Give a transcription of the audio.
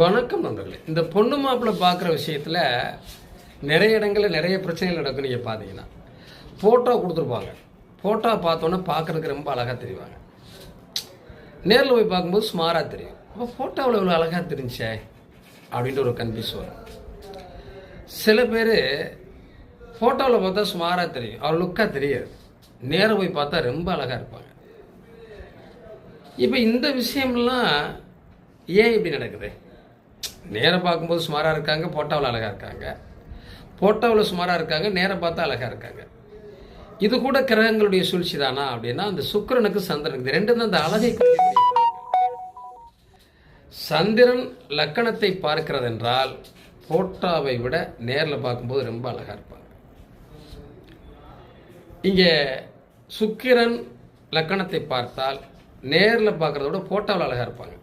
வணக்கம் நண்பர்களே. இந்த பொண்ணு மாப்பிள்ளை பார்க்குற விஷயத்தில் நிறைய இடங்களில் நிறைய பிரச்சனைகள் நடக்கும் நீங்கள் பார்த்தீங்கன்னா ஃபோட்டோ கொடுத்துருப்பாங்க. ஃபோட்டோ பார்த்தோன்னே பார்க்குறதுக்கு ரொம்ப அழகாக தெரிவாங்க. நேரில் போய் பார்க்கும்போது ஸ்மாராக தெரியும். அப்போ ஃபோட்டோவில் இவ்வளோ அழகாக தெரிஞ்சே அப்படின்ட்டு ஒரு கன்ஃபியூஸ் வரும். சில பேர் ஃபோட்டோவில் பார்த்தா ஸ்மாராக தெரியும். அவர் லுக்காக தெரியாது. நேரில் போய் பார்த்தா ரொம்ப அழகாக இருப்பாங்க. இப்போ இந்த விஷயம்லாம் ஏன் இப்படி நடக்குது? நேரம் பார்க்கும்போது சுமாராக இருக்காங்க போட்டோவில் அழகாக இருக்காங்க. போட்டோவில் சுமாராக இருக்காங்க நேரம் பார்த்தா அழகாக இருக்காங்க. இது கூட கிரகங்களுடைய சூழ்ச்சி தானா அப்படின்னா அந்த சுக்கிரனுக்கு சந்திரனுக்கு ரெண்டு ரெண்டும் தான் அந்த அழகை சந்திரன் லக்கணத்தை பார்க்கிறது என்றால் போட்டாவை விட நேரில் பார்க்கும்போது ரொம்ப அழகாக இருப்பாங்க. இங்கே சுக்கிரன் லக்கணத்தை பார்த்தால் நேரில் பார்க்குறத விட போட்டாவில் அழகாக இருப்பாங்க.